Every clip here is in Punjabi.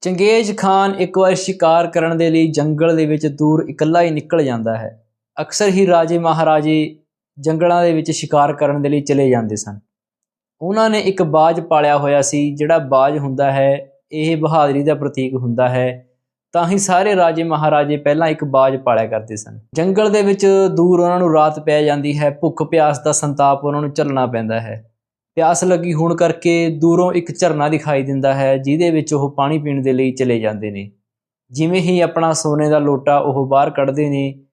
ਚੰਗੇਜ਼ ਖਾਨ ਇੱਕ ਵਾਰ ਸ਼ਿਕਾਰ ਕਰਨ ਦੇ ਲਈ ਜੰਗਲ ਦੇ ਵਿੱਚ ਦੂਰ ਇਕੱਲਾ ਹੀ ਨਿਕਲ ਜਾਂਦਾ ਹੈ। ਅਕਸਰ ਹੀ ਰਾਜੇ ਮਹਾਰਾਜੇ ਜੰਗਲਾਂ ਦੇ ਵਿੱਚ ਸ਼ਿਕਾਰ ਕਰਨ ਦੇ ਲਈ ਚਲੇ ਜਾਂਦੇ ਸਨ। ਉਹਨਾਂ ਨੇ ਇੱਕ ਬਾਜ ਪਾਲਿਆ ਹੋਇਆ ਸੀ, ਜਿਹੜਾ ਬਾਜ ਹੁੰਦਾ ਹੈ, ਇਹ ਬਹਾਦਰੀ ਦਾ ਪ੍ਰਤੀਕ ਹੁੰਦਾ ਹੈ। ਤਾਂ ਹੀ ਸਾਰੇ ਰਾਜੇ ਮਹਾਰਾਜੇ ਪਹਿਲਾਂ ਇੱਕ ਬਾਜ ਪਾਲਿਆ ਕਰਦੇ ਸਨ। ਜੰਗਲ ਦੇ ਵਿੱਚ ਦੂਰ ਉਹਨਾਂ ਨੂੰ ਰਾਤ ਪੈ ਜਾਂਦੀ ਹੈ ਭੁੱਖ ਪਿਆਸ ਦਾ ਸੰਤਾਪ ਉਹਨਾਂ ਨੂੰ ਝੱਲਣਾ ਪੈਂਦਾ ਹੈ। ਪਿਆਸ ਲੱਗੀ ਹੋਣ ਕਰਕੇ ਦੂਰੋਂ ਇੱਕ ਝਰਨਾ ਦਿਖਾਈ ਦਿੰਦਾ ਹੈ, ਜਿਹਦੇ ਵਿੱਚ ਉਹ ਪਾਣੀ ਪੀਣ ਦੇ ਲਈ ਚਲੇ ਜਾਂਦੇ ਨੇ। ਜਿਵੇਂ ਹੀ ਆਪਣਾ ਸੋਨੇ ਦਾ ਲੋਟਾ ਉਹ ਬਾਹਰ ਕੱਢਦੇ ਨੇ,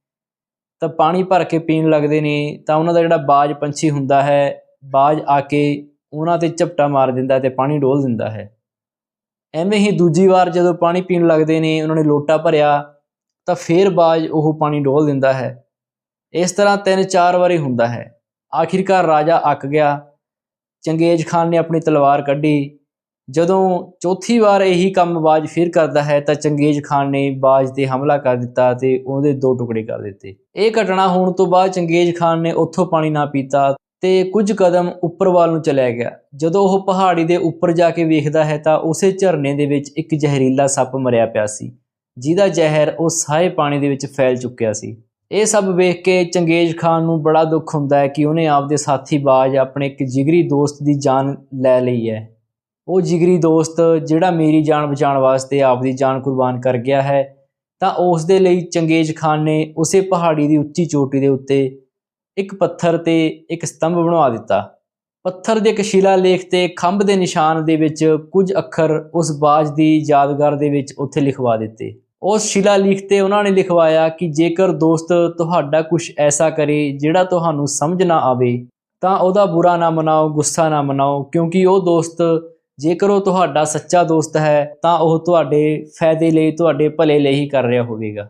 ਤਾਂ ਪਾਣੀ ਭਰ ਕੇ ਪੀਣ ਲੱਗਦੇ ਨੇ, ਤਾਂ ਉਹਨਾਂ ਦਾ ਜਿਹੜਾ ਬਾਜ ਪੰਛੀ ਹੁੰਦਾ ਹੈ, ਬਾਜ ਆ ਕੇ ਉਹਨਾਂ ਤੇ ਝਪਟਾ ਮਾਰ ਦਿੰਦਾ ਤੇ ਪਾਣੀ ਡੋਲ ਦਿੰਦਾ ਹੈ। ਐਵੇਂ ਹੀ ਦੂਜੀ ਵਾਰ ਜਦੋਂ ਪਾਣੀ ਪੀਣ ਲੱਗਦੇ ਨੇ, ਉਹਨਾਂ ਨੇ ਲੋਟਾ ਭਰਿਆ, ਤਾਂ ਫੇਰ ਬਾਜ ਉਹ ਪਾਣੀ ਡੋਲ ਦਿੰਦਾ ਹੈ। ਇਸ ਤਰ੍ਹਾਂ ਤਿੰਨ ਚਾਰ ਵਾਰੀ ਹੁੰਦਾ ਹੈ। ਆਖਿਰਕਾਰ ਰਾਜਾ ਅੱਕ ਗਿਆ ਚੰਗੇਜ਼ ਖਾਨ ਨੇ ਆਪਣੀ ਤਲਵਾਰ ਕੱਢੀ। ਜਦੋਂ ਚੌਥੀ ਵਾਰ ਇਹੀ ਕੰਮ ਬਾਜ ਫਿਰ ਕਰਦਾ ਹੈ, ਤਾਂ ਚੰਗੇਜ਼ ਖਾਨ ਨੇ ਬਾਜ ਤੇ ਹਮਲਾ ਕਰ ਦਿੱਤਾ ਤੇ ਉਹਦੇ ਦੋ ਟੁਕੜੇ ਕਰ ਦਿੱਤੇ। ਇਹ ਘਟਨਾ ਹੋਣ ਤੋਂ ਬਾਅਦ ਚੰਗੇਜ਼ ਖਾਨ ਨੇ ਉੱਥੋਂ ਪਾਣੀ ਨਾ ਪੀਤਾ ਤੇ ਕੁਝ ਕਦਮ ਉੱਪਰ ਵੱਲ ਨੂੰ ਚਲਿਆ ਗਿਆ। ਜਦੋਂ ਉਹ ਪਹਾੜੀ ਦੇ ਉੱਪਰ ਜਾ ਕੇ ਵੇਖਦਾ ਹੈ, ਤਾਂ ਉਸੇ ਝਰਨੇ ਦੇ ਵਿੱਚ ਇੱਕ ਜ਼ਹਿਰੀਲਾ ਸੱਪ ਮਰਿਆ ਪਿਆ ਸੀ, ਜਿਹਦਾ ਜ਼ਹਿਰ ਉਹ ਸਾਰੇ ਪਾਣੀ ਦੇ ਵਿੱਚ ਫੈਲ ਚੁੱਕਿਆ ਸੀ। ਇਹ ਸਭ ਵੇਖ ਕੇ ਚੰਗੇਜ਼ ਖਾਨ ਨੂੰ ਬੜਾ ਦੁੱਖ ਹੁੰਦਾ ਹੈ ਕਿ ਉਹਨੇ ਆਪਦੇ ਸਾਥੀ ਬਾਜ ਆਪਣੇ ਇੱਕ ਜਿਗਰੀ ਦੋਸਤ ਦੀ ਜਾਨ ਲੈ ਲਈ ਹੈ। ਉਹ ਜਿਗਰੀ ਦੋਸਤ ਜਿਹੜਾ ਮੇਰੀ ਜਾਨ ਬਚਾਉਣ ਵਾਸਤੇ ਆਪਦੀ ਜਾਨ ਕੁਰਬਾਨ ਕਰ ਗਿਆ ਹੈ, ਤਾਂ ਉਸ ਦੇ ਲਈ ਚੰਗੇਜ਼ ਖਾਨ ਨੇ ਉਸੇ ਪਹਾੜੀ ਦੀ ਉੱਚੀ ਚੋਟੀ ਦੇ ਉੱਤੇ ਇੱਕ ਪੱਥਰ ਤੇ ਇੱਕ ਸਤੰਭ ਬਣਵਾ ਦਿੱਤਾ। ਪੱਥਰ ਦੇ ਇੱਕ ਸ਼ਿਲਾਲੇਖ ਤੇ ਖੰਭ ਦੇ ਨਿਸ਼ਾਨ ਦੇ ਵਿੱਚ ਕੁਝ ਅੱਖਰ ਉਸ ਬਾਜ ਦੀ ਯਾਦਗਾਰ ਦੇ ਵਿੱਚ ਉੱਥੇ ਲਿਖਵਾ ਦਿੱਤੇ। ਉਸ ਸ਼ਿਲਾਲੇਖ ਤੇ ਉਹਨਾਂ ਨੇ ਲਿਖਵਾਇਆ ਕਿ ਜੇਕਰ ਦੋਸਤ ਤੁਹਾਡਾ ਕੁਝ ਐਸਾ ਕਰੇ ਜਿਹੜਾ ਤੁਹਾਨੂੰ ਸਮਝ ਨਾ ਆਵੇ, ਤਾਂ ਉਹਦਾ ਬੁਰਾ ਨਾ ਮਨਾਓ, ਗੁੱਸਾ ਨਾ ਮਨਾਓ, ਕਿਉਂਕਿ ਉਹ ਦੋਸਤ, ਜੇਕਰ ਉਹ ਤੁਹਾਡਾ ਸੱਚਾ ਦੋਸਤ ਹੈ, ਤਾਂ ਉਹ ਤੁਹਾਡੇ ਫਾਇਦੇ ਲਈ, ਤੁਹਾਡੇ ਭਲੇ ਲਈ ਹੀ ਕਰ ਰਿਹਾ ਹੋਵੇਗਾ।